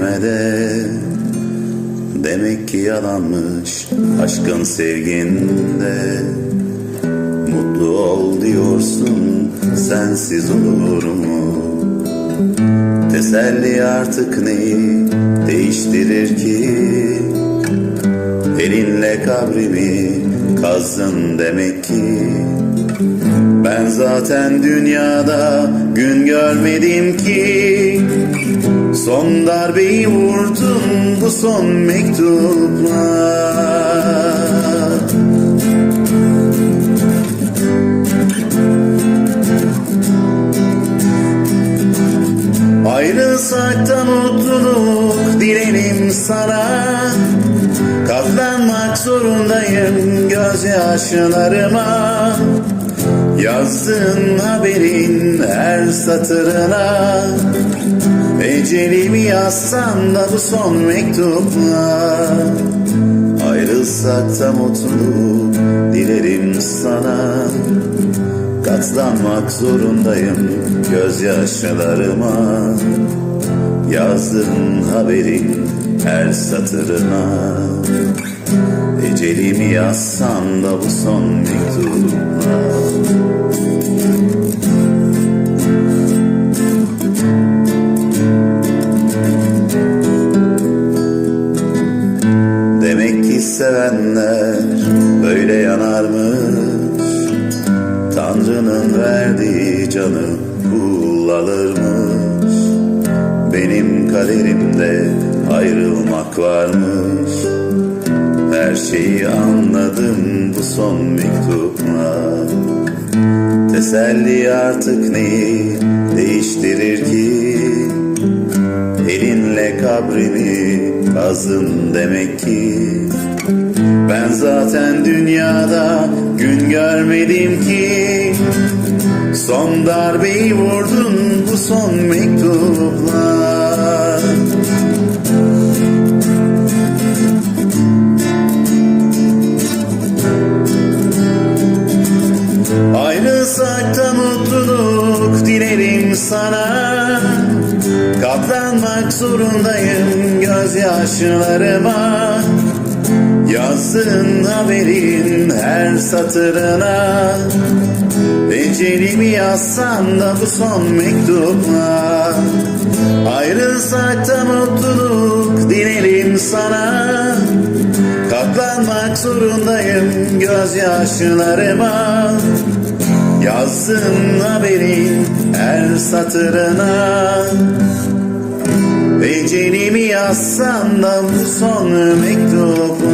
Kelimede Demek ki yalanmış aşkın sevginde Mutlu ol diyorsun sensiz olur mu? Teselli artık neyi değiştirir ki? Elinle kabrimi kazdın demek ki Ben zaten dünyada gün görmedim ki Son darbeyi vurdun bu son mektupla Ayrılsak da mutluluk dilerim sana. Katlanmak zorundayım gözyaşlarıma Yazdığın haberin her satırına Ecelimi yazsan da bu son mektupla Ayrılsak da mutluluk dilerim sana. Katlanmak zorundayım gözyaşlarıma. Yazdığın haberin her satırına. Ecelimi yazsam da bu son mektupla sevenler böyle yanarmış. Tanrı'nın verdiği canı kullanırmış Benim kaderimde ayrılmak varmış. Her şeyi anladım bu son mektupla. Teselli artık neyi değiştirir ki Elinle kabrimi kazdın demek ki. Ben zaten dünyada gün görmedim ki. Son darbeyi vurdun bu son mektupla Ayrılsak da mutluluk dilerim sana Katlanmak zorundayım. Gözyaşlarıma Yazdığın haberin her satırına. Ecelimi yazsam da bu son mektupla. Ayrılsak da mutluluk dilerim sana. Katlanmak zorundayım. Gözyaşlarıma Yazdığın haberin her satırına Ecelimi yazsam da bu son mektupla